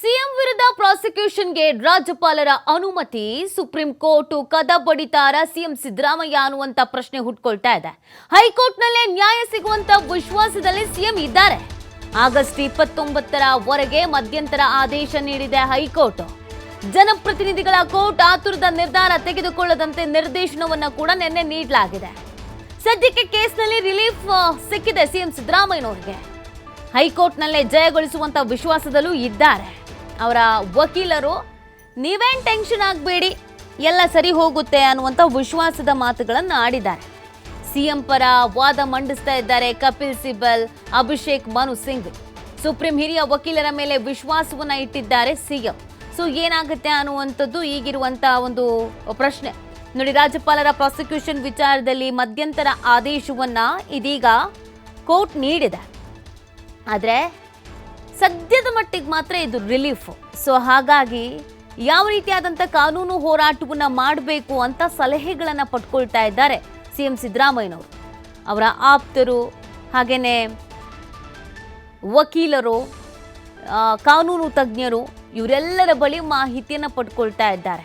CM ವಿರುದ್ಧ ಪ್ರಾಸಿಕ್ಯೂಷನ್ಗೆ ರಾಜ್ಯಪಾಲರ ಅನುಮತಿ. ಸುಪ್ರೀಂ ಕೋರ್ಟ್ ಕದ ಬಡಿತಾರ ಸಿಎಂ ಸಿದ್ದರಾಮಯ್ಯ ಅನ್ನುವಂತ ಪ್ರಶ್ನೆ ಹುಟ್ಕೊಳ್ತಾ ಇದೆ. ಹೈಕೋರ್ಟ್ನಲ್ಲೇ ನ್ಯಾಯ ಸಿಗುವಂತ ವಿಶ್ವಾಸದಲ್ಲಿ ಸಿಎಂ ಇದ್ದಾರೆ. ಆಗಸ್ಟ್ ಇಪ್ಪತ್ತೊಂಬತ್ತರ ವರೆಗೆ ಮಧ್ಯಂತರ ಆದೇಶ ನೀಡಿದೆ ಹೈಕೋರ್ಟ್. ಜನಪ್ರತಿನಿಧಿಗಳ ಕೋರ್ಟ್ ಆತುರದ ನಿರ್ಧಾರ ತೆಗೆದುಕೊಳ್ಳದಂತೆ ನಿರ್ದೇಶನವನ್ನು ಕೂಡ ನಿನ್ನೆ ನೀಡಲಾಗಿದೆ. ಸದ್ಯಕ್ಕೆ ಕೇಸ್ನಲ್ಲಿ ರಿಲೀಫ್ ಸಿಕ್ಕಿದೆ ಸಿಎಂ ಸಿದ್ದರಾಮಯ್ಯನವರಿಗೆ. ಹೈಕೋರ್ಟ್ನಲ್ಲೇ ಜಯಗೊಳಿಸುವಂತ ವಿಶ್ವಾಸದಲ್ಲೂ ಇದ್ದಾರೆ. ಅವರ ವಕೀಲರು, ನೀವೇನ್ ಟೆನ್ಷನ್ ಆಗಬೇಡಿ, ಎಲ್ಲ ಸರಿ ಹೋಗುತ್ತೆ ಅನ್ನುವಂಥ ವಿಶ್ವಾಸದ ಮಾತುಗಳನ್ನು ಆಡಿದ್ದಾರೆ. ಸಿಎಂ ಪರ ವಾದ ಮಂಡಿಸ್ತಾ ಇದ್ದಾರೆ ಕಪಿಲ್ ಸಿಬಲ್, ಅಭಿಷೇಕ್ ಮನು ಸಿಂಗ್. ಸುಪ್ರೀಂ ಹಿರಿಯ ವಕೀಲರ ಮೇಲೆ ವಿಶ್ವಾಸವನ್ನ ಇಟ್ಟಿದ್ದಾರೆ ಸಿಎಂ. ಸೊ ಏನಾಗುತ್ತೆ ಅನ್ನುವಂಥದ್ದು ಈಗಿರುವಂಥ ಒಂದು ಪ್ರಶ್ನೆ. ನೋಡಿ, ರಾಜ್ಯಪಾಲರ ಪ್ರಾಸಿಕ್ಯೂಷನ್ ವಿಚಾರದಲ್ಲಿ ಮಧ್ಯಂತರ ಆದೇಶವನ್ನ ಇದೀಗ ಕೋರ್ಟ್ ನೀಡಿದೆ. ಆದರೆ ಸದ್ಯದ ಮಟ್ಟಿಗೆ ಮಾತ್ರ ಇದು ರಿಲೀಫ್ ಸೊ ಹಾಗಾಗಿ ಯಾವ ರೀತಿಯಾದಂಥ ಕಾನೂನು ಹೋರಾಟವನ್ನು ಮಾಡಬೇಕು ಅಂತ ಸಲಹೆಗಳನ್ನು ಪಡ್ಕೊಳ್ತಾ ಇದ್ದಾರೆ ಸಿ ಎಂ ಸಿದ್ದರಾಮಯ್ಯನವರು. ಅವರ ಆಪ್ತರು ಹಾಗೆಯೇ ವಕೀಲರು ಕಾನೂನು ತಜ್ಞರು, ಇವರೆಲ್ಲರ ಬಳಿ ಮಾಹಿತಿಯನ್ನು ಪಡ್ಕೊಳ್ತಾ ಇದ್ದಾರೆ.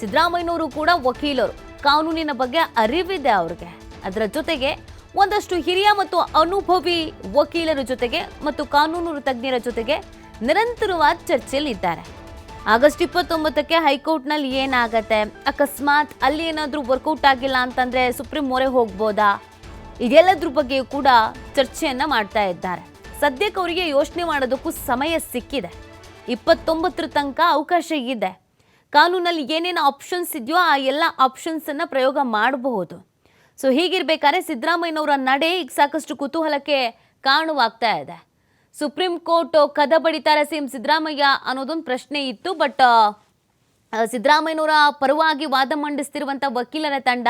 ಸಿದ್ದರಾಮಯ್ಯನವರು ಕೂಡ ವಕೀಲರು. ಕಾನೂನಿನ ಬಗ್ಗೆ ಅರಿವಿದೆ ಅವ್ರಿಗೆ. ಅದರ ಜೊತೆಗೆ ಒಂದಷ್ಟು ಹಿರಿಯ ಮತ್ತು ಅನುಭವಿ ವಕೀಲರ ಜೊತೆಗೆ ಮತ್ತು ಕಾನೂನು ತಜ್ಞರ ಜೊತೆಗೆ ನಿರಂತರವಾದ ಚರ್ಚೆಯಲ್ಲಿದ್ದಾರೆ. ಆಗಸ್ಟ್ ಇಪ್ಪತ್ತೊಂಬತ್ತಕ್ಕೆ ಹೈಕೋರ್ಟ್ನಲ್ಲಿ ಏನಾಗತ್ತೆ? ಅಕಸ್ಮಾತ್ ಅಲ್ಲಿ ಏನಾದರೂ ವರ್ಕೌಟ್ ಆಗಿಲ್ಲ ಅಂತಂದರೆ ಸುಪ್ರೀಂ ಮೊರೆ ಹೋಗ್ಬೋದಾ? ಇದೆಲ್ಲದ್ರ ಬಗ್ಗೆಯೂ ಕೂಡ ಚರ್ಚೆಯನ್ನು ಮಾಡ್ತಾ ಇದ್ದಾರೆ. ಸದ್ಯಕ್ಕೆ ಅವರಿಗೆ ಯೋಚನೆ ಮಾಡೋದಕ್ಕೂ ಸಮಯ ಸಿಕ್ಕಿದೆ. ಇಪ್ಪತ್ತೊಂಬತ್ತರ ತನಕ ಅವಕಾಶ ಇದೆ. ಕಾನೂನಲ್ಲಿ ಏನೇನು ಆಪ್ಷನ್ಸ್ ಇದೆಯೋ ಆ ಎಲ್ಲ ಆಪ್ಷನ್ಸನ್ನು ಪ್ರಯೋಗ ಮಾಡಬಹುದು. ಸೊ ಹೀಗಿರ್ಬೇಕಾದ್ರೆ ಸಿದ್ದರಾಮಯ್ಯನವರ ನಡೆ ಈಗ ಸಾಕಷ್ಟು ಕುತೂಹಲಕ್ಕೆ ಕಾರಣವಾಗ್ತಾ ಇದೆ. ಸುಪ್ರೀಂ ಕೋರ್ಟ್ ಕದ ಬಡಿತಾರೆ ಸಿ ಎಂ ಸಿದ್ದರಾಮಯ್ಯ ಅನ್ನೋದೊಂದು ಪ್ರಶ್ನೆ ಇತ್ತು, ಬಟ್ ಸಿದ್ದರಾಮಯ್ಯನವರ ಪರವಾಗಿ ವಾದ ಮಂಡಿಸ್ತಿರುವಂಥ ವಕೀಲರ ತಂಡ,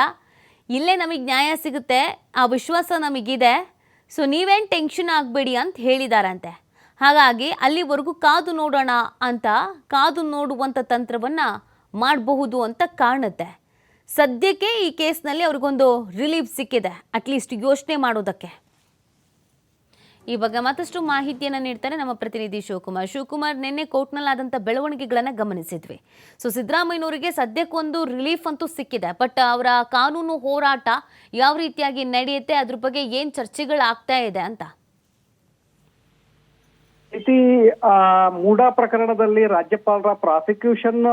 ಇಲ್ಲೇ ನಮಗೆ ನ್ಯಾಯ ಸಿಗುತ್ತೆ, ಆ ವಿಶ್ವಾಸ ನಮಗಿದೆ, ಸೊ ನೀವೇನು ಟೆನ್ಷನ್ ಆಗಬೇಡಿ ಅಂತ ಹೇಳಿದಾರಂತೆ. ಹಾಗಾಗಿ ಅಲ್ಲಿವರೆಗೂ ಕಾದು ನೋಡೋಣ ಅಂತ, ಕಾದು ನೋಡುವಂಥ ತಂತ್ರವನ್ನು ಮಾಡಬಹುದು ಅಂತ ಕಾಣುತ್ತೆ. ಸದ್ಯಕ್ಕೆ ಈ ಕೇಸ್ನಲ್ಲಿ ಅವ್ರಿಗೊಂದು ರಿಲೀಫ್ ಸಿಕ್ಕಿದೆ. ಅಟ್ಲೀಸ್ಟ್ ಯೋಚನೆ ಮಾಡೋದಕ್ಕೆ. ಈ ಬಗ್ಗೆ ಮತ್ತಷ್ಟು ಮಾಹಿತಿಯನ್ನು ನೀಡ್ತಾರೆ ನಮ್ಮ ಪ್ರತಿನಿಧಿ ಶಿವಕುಮಾರ್. ಶಿವಕುಮಾರ್, ನಿನ್ನೆ ಕೋರ್ಟ್ನಲ್ಲಾದಂಥ ಬೆಳವಣಿಗೆಗಳನ್ನು ಗಮನಿಸಿದ್ವಿ. ಸೊ ಸಿದ್ದರಾಮಯ್ಯನವರಿಗೆ ಸದ್ಯಕ್ಕೊಂದು ರಿಲೀಫ್ ಅಂತೂ ಸಿಕ್ಕಿದೆ. ಬಟ್ ಅವರ ಕಾನೂನು ಹೋರಾಟ ಯಾವ ರೀತಿಯಾಗಿ ನಡೆಯುತ್ತೆ, ಅದ್ರ ಬಗ್ಗೆ ಏನು ಚರ್ಚೆಗಳಾಗ್ತಾ ಇದೆ ಅಂತ. ಆ, ಮೂಡಾ ಪ್ರಕರಣದಲ್ಲಿ ರಾಜ್ಯಪಾಲರ ಪ್ರಾಸಿಕ್ಯೂಷನ್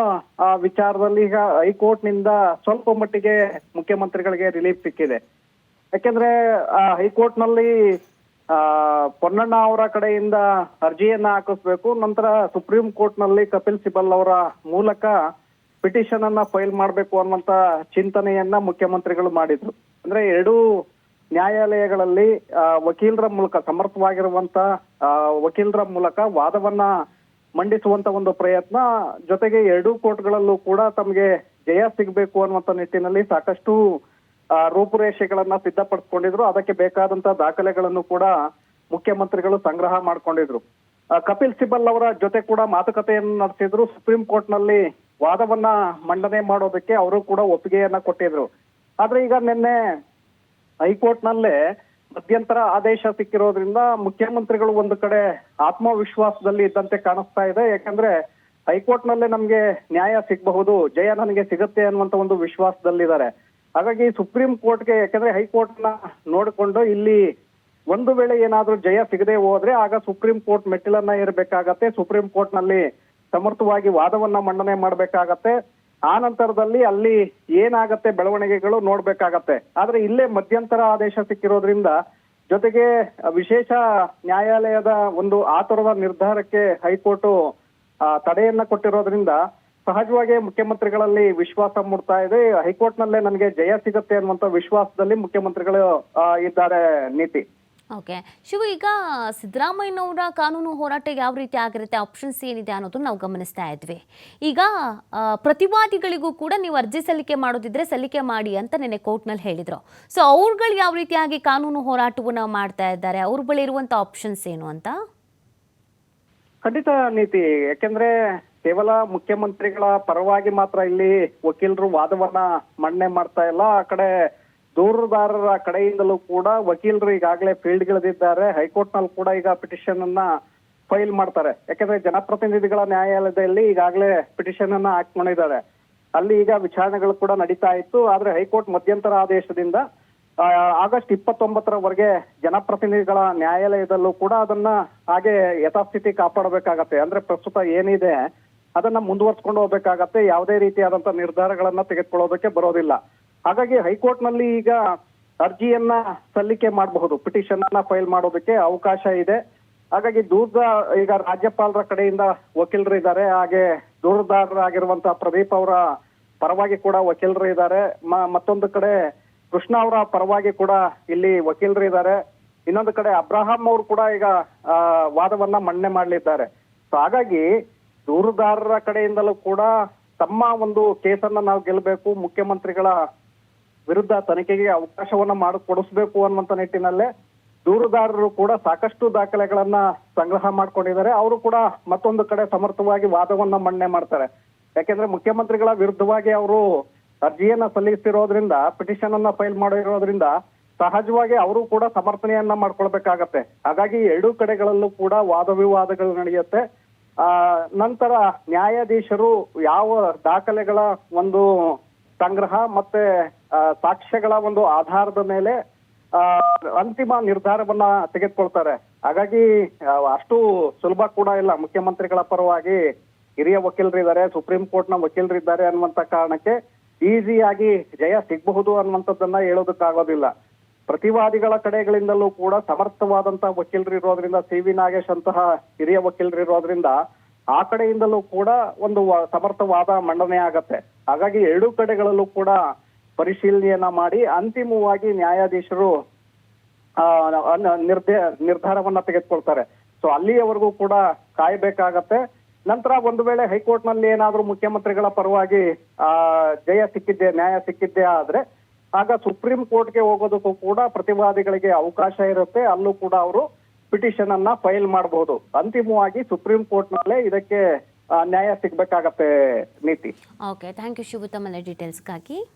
ವಿಚಾರದಲ್ಲಿ ಈಗ ಹೈಕೋರ್ಟ್ನಿಂದ ಸ್ವಲ್ಪ ಮಟ್ಟಿಗೆ ಮುಖ್ಯಮಂತ್ರಿಗಳಿಗೆ ರಿಲೀಫ್ ಸಿಕ್ಕಿದೆ. ಯಾಕೆಂದ್ರೆ ಆ, ಹೈಕೋರ್ಟ್ನಲ್ಲಿ ಆ, ಪೊನ್ನಣ್ಣ ಅವರ ಕಡೆಯಿಂದ ಅರ್ಜಿಯನ್ನ ಹಾಕಿಸ್ಬೇಕು ನಂತರ ಸುಪ್ರೀಂ ಕೋರ್ಟ್ನಲ್ಲಿ ಕಪಿಲ್ ಸಿಬಲ್ ಅವರ ಮೂಲಕ ಪಿಟಿಷನ್ ಅನ್ನ ಫೈಲ್ ಮಾಡಬೇಕು ಅನ್ನುವಂತ ಚಿಂತನೆಯನ್ನ ಮುಖ್ಯಮಂತ್ರಿಗಳು ಮಾಡಿದ್ರು. ಅಂದ್ರೆ ಎರಡೂ ನ್ಯಾಯಾಲಯಗಳಲ್ಲಿ ವಕೀಲರ ಮೂಲಕ ಸಮರ್ಥವಾಗಿರುವಂತ ವಕೀಲರ ಮೂಲಕ ವಾದವನ್ನ ಮಂಡಿಸುವಂತ ಒಂದು ಪ್ರಯತ್ನ, ಜೊತೆಗೆ ಎರಡೂ ಕೋರ್ಟ್ಗಳಲ್ಲೂ ಕೂಡ ತಮಗೆ ಜಯ ಸಿಗಬೇಕು ಅನ್ನುವಂತ ನಿಟ್ಟಿನಲ್ಲಿ ಸಾಕಷ್ಟು ರೂಪುರೇಷೆಗಳನ್ನ ಸಿದ್ಧಪಡಿಸ್ಕೊಂಡಿದ್ರು. ಅದಕ್ಕೆ ಬೇಕಾದಂತ ದಾಖಲೆಗಳನ್ನು ಕೂಡ ಮುಖ್ಯಮಂತ್ರಿಗಳು ಸಂಗ್ರಹ ಮಾಡ್ಕೊಂಡಿದ್ರು. ಕಪಿಲ್ ಸಿಬಲ್ ಅವರ ಜೊತೆ ಕೂಡ ಮಾತುಕತೆಯನ್ನು ನಡೆಸಿದ್ರು. ಸುಪ್ರೀಂ ಕೋರ್ಟ್ನಲ್ಲಿ ವಾದವನ್ನ ಮಂಡನೆ ಮಾಡೋದಕ್ಕೆ ಅವರು ಕೂಡ ಒಪ್ಪಿಗೆಯನ್ನ ಕೊಟ್ಟಿದ್ರು. ಆದ್ರೆ ಈಗ ನಿನ್ನೆ ಹೈಕೋರ್ಟ್ ನಲ್ಲೇ ಮಧ್ಯಂತರ ಆದೇಶ ಸಿಕ್ಕಿರೋದ್ರಿಂದ ಮುಖ್ಯಮಂತ್ರಿಗಳು ಒಂದು ಕಡೆ ಆತ್ಮವಿಶ್ವಾಸದಲ್ಲಿ ಇದ್ದಂತೆ ಕಾಣಿಸ್ತಾ ಇದೆ. ಯಾಕಂದ್ರೆ ಹೈಕೋರ್ಟ್ ನಲ್ಲೇ ನಮ್ಗೆ ನ್ಯಾಯ ಸಿಗಬಹುದು, ಜಯ ನನಗೆ ಸಿಗುತ್ತೆ ಅನ್ನುವಂತ ಒಂದು ವಿಶ್ವಾಸದಲ್ಲಿದ್ದಾರೆ. ಹಾಗಾಗಿ ಸುಪ್ರೀಂ ಕೋರ್ಟ್ಗೆ, ಯಾಕಂದ್ರೆ ಹೈಕೋರ್ಟ್ನ ನೋಡಿಕೊಂಡು ಇಲ್ಲಿ ಒಂದು ವೇಳೆ ಏನಾದ್ರೂ ಜಯ ಸಿಗದೆ ಹೋದ್ರೆ ಆಗ ಸುಪ್ರೀಂ ಕೋರ್ಟ್ ಮೆಟ್ಟಿಲನ್ನ ಇರಬೇಕಾಗತ್ತೆ ಸುಪ್ರೀಂ ಕೋರ್ಟ್ನಲ್ಲಿ ಸಮರ್ಥವಾಗಿ ವಾದವನ್ನ ಮಂಡನೆ ಮಾಡ್ಬೇಕಾಗತ್ತೆ. ಆ ನಂತರದಲ್ಲಿ ಅಲ್ಲಿ ಏನಾಗತ್ತೆ ಬೆಳವಣಿಗೆಗಳು ನೋಡ್ಬೇಕಾಗತ್ತೆ. ಆದ್ರೆ ಇಲ್ಲೇ ಮಧ್ಯಂತರ ಆದೇಶ ಸಿಕ್ಕಿರೋದ್ರಿಂದ ಜೊತೆಗೆ ವಿಶೇಷ ನ್ಯಾಯಾಲಯದ ಒಂದು ಆತುರದ ನಿರ್ಧಾರಕ್ಕೆ ಹೈಕೋರ್ಟ್ ತಡೆಯನ್ನ ಕೊಟ್ಟಿರೋದ್ರಿಂದ ಸಹಜವಾಗಿ ಮುಖ್ಯಮಂತ್ರಿಗಳಲ್ಲಿ ವಿಶ್ವಾಸ ಮೂಡ್ತಾ ಇದೆ. ಹೈಕೋರ್ಟ್ ನಲ್ಲೇ ನನಗೆ ಜಯ ಸಿಗುತ್ತೆ ಅನ್ನುವಂತ ವಿಶ್ವಾಸದಲ್ಲಿ ಮುಖ್ಯಮಂತ್ರಿಗಳು ಇದ್ದಾರೆ ನೀತಿ. ಓಕೆ ಶಿವ, ಈಗ ಸಿದ್ದರಾಮಯ್ಯನವರ ಕಾನೂನು ಹೋರಾಟ ಯಾವ ರೀತಿ ಆಗಿರುತ್ತೆ ಆಪ್ಷನ್ಸ್ ಏನಿದೆ ಅನ್ನೋದನ್ನ ನಾವು ಗಮನಿಸ್ತಾ ಇದ್ವಿ. ಈಗ ಪ್ರತಿವಾದಿಗಳಿಗೂ ಕೂಡ ನೀವು ಅರ್ಜಿ ಸಲ್ಲಿಕೆ ಮಾಡೋದಿದ್ರೆ ಸಲ್ಲಿಕೆ ಮಾಡಿ ಅಂತ ನಿನ್ನೆ ಕೋರ್ಟ್ನಲ್ಲಿ ಹೇಳಿದ್ರು. ಸೊ ಅವ್ರುಗಳು ಯಾವ ರೀತಿಯಾಗಿ ಕಾನೂನು ಹೋರಾಟವನ್ನು ಮಾಡ್ತಾ ಇದ್ದಾರೆ? ಅವ್ರ ಬಳಿ ಇರುವಂಥ ಆಪ್ಷನ್ಸ್ ಏನು ಅಂತ? ಖಂಡಿತ ನೀತಿ, ಯಾಕೆಂದ್ರೆ ಕೇವಲ ಮುಖ್ಯಮಂತ್ರಿಗಳ ಪರವಾಗಿ ಮಾತ್ರ ಇಲ್ಲಿ ವಕೀಲರು ವಾದವನ್ನ ಮಂಡನೆ ಮಾಡ್ತಾ ಇಲ್ಲ. ಆ ಕಡೆ ದೂರುದಾರರ ಕಡೆಯಿಂದಲೂ ಕೂಡ ವಕೀಲರು ಈಗಾಗಲೇ ಫೀಲ್ಡ್ಗಳಿದ್ದಾರೆ ಹೈಕೋರ್ಟ್ನಲ್ಲಿ ಕೂಡ ಈಗ ಪಿಟಿಷನ್ ಅನ್ನ ಫೈಲ್ ಮಾಡ್ತಾರೆ. ಯಾಕಂದ್ರೆ ಜನಪ್ರತಿನಿಧಿಗಳ ನ್ಯಾಯಾಲಯದಲ್ಲಿ ಈಗಾಗಲೇ ಪಿಟಿಷನ್ ಅನ್ನ ಹಾಕೊಂಡಿದ್ದಾರೆ ಅಲ್ಲಿ ಈಗ ವಿಚಾರಣೆಗಳು ಕೂಡ ನಡೀತಾ ಇತ್ತು. ಆದ್ರೆ ಹೈಕೋರ್ಟ್ ಮಧ್ಯಂತರ ಆದೇಶದಿಂದ ಆಗಸ್ಟ್ ಇಪ್ಪತ್ತೊಂಬತ್ತರವರೆಗೆ ಜನಪ್ರತಿನಿಧಿಗಳ ನ್ಯಾಯಾಲಯದಲ್ಲೂ ಕೂಡ ಅದನ್ನ ಹಾಗೆ ಯಥಾಸ್ಥಿತಿ ಕಾಪಾಡಬೇಕಾಗತ್ತೆ. ಅಂದ್ರೆ ಪ್ರಸ್ತುತ ಏನಿದೆ, ಅದನ್ನ ಮುಂದುವರ್ಸ್ಕೊಂಡು ಹೋಗ್ಬೇಕಾಗತ್ತೆ. ಯಾವುದೇ ರೀತಿಯಾದಂತ ನಿರ್ಧಾರಗಳನ್ನ ತೆಗೆದುಕೊಳ್ಳೋದಕ್ಕೆ ಬರೋದಿಲ್ಲ. ಹಾಗಾಗಿ ಹೈಕೋರ್ಟ್ನಲ್ಲಿ ಈಗ ಅರ್ಜಿಯನ್ನ ಸಲ್ಲಿಕೆ ಮಾಡಬಹುದು. ಪಿಟಿಷನ್ ಅನ್ನ ಫೈಲ್ ಮಾಡೋದಕ್ಕೆ ಅವಕಾಶ ಇದೆ. ಹಾಗಾಗಿ ದೂರದ ಈಗ ರಾಜ್ಯಪಾಲರ ಕಡೆಯಿಂದ ವಕೀಲರು ಇದ್ದಾರೆ. ಹಾಗೆ ದೂರದಾರರಾಗಿರುವಂತಹ ಪ್ರದೀಪ್ ಅವರ ಪರವಾಗಿ ಕೂಡ ವಕೀಲರು ಇದ್ದಾರೆ. ಮತ್ತೊಂದು ಕಡೆ ಕೃಷ್ಣ ಅವರ ಪರವಾಗಿ ಕೂಡ ಇಲ್ಲಿ ವಕೀಲರು ಇದ್ದಾರೆ. ಇನ್ನೊಂದು ಕಡೆ ಅಬ್ರಾಹಂ ಅವರು ಕೂಡ ಈಗ ವಾದವನ್ನ ಮನ್ನಣೆ ಮಾಡಲಿದ್ದಾರೆ. ಸೊ ಹಾಗಾಗಿ ದೂರುದಾರರ ಕಡೆಯಿಂದಲೂ ಕೂಡ ತಮ್ಮ ಒಂದು ಕೇಸನ್ನ ನಾವು ಗೆಲ್ಲಬೇಕು ಮುಖ್ಯಮಂತ್ರಿಗಳ ವಿರುದ್ಧ ತನಿಖೆಗೆ ಅವಕಾಶವನ್ನ ಮಾಡಿಕೊಡಿಸ್ಬೇಕು ಅನ್ನುವಂತ ನಿಟ್ಟಿನಲ್ಲೇ ದೂರುದಾರರು ಕೂಡ ಸಾಕಷ್ಟು ದಾಖಲೆಗಳನ್ನ ಸಂಗ್ರಹ ಮಾಡ್ಕೊಂಡಿದ್ದಾರೆ. ಅವರು ಕೂಡ ಮತ್ತೊಂದು ಕಡೆ ಸಮರ್ಥವಾಗಿ ವಾದವನ್ನ ಮಂಡನೆ ಮಾಡ್ತಾರೆ. ಯಾಕೆಂದ್ರೆ ಮುಖ್ಯಮಂತ್ರಿಗಳ ವಿರುದ್ಧವಾಗಿ ಅವರು ಅರ್ಜಿಯನ್ನ ಸಲ್ಲಿಸಿರೋದ್ರಿಂದ ಪಿಟಿಷನ್ ಅನ್ನ ಫೈಲ್ ಮಾಡಿರೋದ್ರಿಂದ ಸಹಜವಾಗಿ ಅವರು ಕೂಡ ಸಮರ್ಥನೆಯನ್ನ ಮಾಡ್ಕೊಳ್ಬೇಕಾಗತ್ತೆ. ಹಾಗಾಗಿ ಎರಡೂ ಕಡೆಗಳಲ್ಲೂ ಕೂಡ ವಾದ ವಿವಾದಗಳು ನಡೆಯುತ್ತೆ. ಆ, ನಂತರ ನ್ಯಾಯಾಧೀಶರು ಯಾವ ದಾಖಲೆಗಳ ಒಂದು ಸಂಗ್ರಹ ಮತ್ತೆ ಸಾಕ್ಷ್ಯಗಳ ಒಂದು ಆಧಾರದ ಮೇಲೆ ಅಂತಿಮ ನಿರ್ಧಾರವನ್ನ ತೆಗೆದುಕೊಳ್ತಾರೆ. ಹಾಗಾಗಿ ಅಷ್ಟು ಸುಲಭ ಕೂಡ ಇಲ್ಲ. ಮುಖ್ಯಮಂತ್ರಿಗಳ ಪರವಾಗಿ ಹಿರಿಯ ವಕೀಲರಿದ್ದಾರೆ, ಸುಪ್ರೀಂ ಕೋರ್ಟ್ನ ವಕೀಲರಿದ್ದಾರೆ ಅನ್ನುವಂತ ಕಾರಣಕ್ಕೆ ಈಸಿಯಾಗಿ ಜಯ ಸಿಗಬಹುದು ಅನ್ನುವಂಥದ್ದನ್ನ ಹೇಳೋದಕ್ಕಾಗೋದಿಲ್ಲ. ಪ್ರತಿವಾದಿಗಳ ಕಡೆಗಳಿಂದಲೂ ಕೂಡ ಸಮರ್ಥವಾದಂತಹ ವಕೀಲರು ಇರೋದ್ರಿಂದ, ಸಿ. ವಿ. ನಾಗೇಶ್ ಅಂತಹ ಹಿರಿಯ ವಕೀಲರು ಇರೋದ್ರಿಂದ ಆ ಕಡೆಯಿಂದಲೂ ಕೂಡ ಒಂದು ಸಮರ್ಥವಾದ ಮಂಡನೆ ಆಗತ್ತೆ. ಹಾಗಾಗಿ ಎರಡೂ ಕಡೆಗಳಲ್ಲೂ ಕೂಡ ಪರಿಶೀಲನೆಯನ್ನ ಮಾಡಿ ಅಂತಿಮವಾಗಿ ನ್ಯಾಯಾಧೀಶರು ನಿರ್ದೇ ನಿರ್ಧಾರವನ್ನ ತೆಗೆದುಕೊಳ್ತಾರೆ. ಸೊ ಅಲ್ಲಿಯವರೆಗೂ ಕೂಡ ಕಾಯಬೇಕಾಗತ್ತೆ. ನಂತರ ಒಂದು ವೇಳೆ ಹೈಕೋರ್ಟ್ನಲ್ಲಿ ಏನಾದ್ರೂ ಮುಖ್ಯಮಂತ್ರಿಗಳ ಪರವಾಗಿ, ಆ, ಜಯ ಸಿಕ್ಕಿದ್ದೆ, ನ್ಯಾಯ ಸಿಕ್ಕಿದ್ದೆ ಆದ್ರೆ, ಆಗ ಸುಪ್ರೀಂ ಕೋರ್ಟ್ಗೆ ಹೋಗೋದಕ್ಕೂ ಕೂಡ ಪ್ರತಿವಾದಿಗಳಿಗೆ ಅವಕಾಶ ಇರುತ್ತೆ. ಅಲ್ಲೂ ಕೂಡ ಅವರು ಪಿಟಿಷನ್ ಅನ್ನ ಫೈಲ್ ಮಾಡಬಹುದು ಅಂತಿಮವಾಗಿ ಸುಪ್ರೀಂ ಕೋರ್ಟ್ ನಲ್ಲೇ ಇದಕ್ಕೆ ನ್ಯಾಯ ಸಿಗ್ಬೇಕಾಗತ್ತೆ ನೀತಿ. ಓಕೆ ಥ್ಯಾಂಕ್ ಯು ತಮ್ಮೆಲ್ಲ ಡೀಟೇಲ್ಸ್ಗಾಗಿ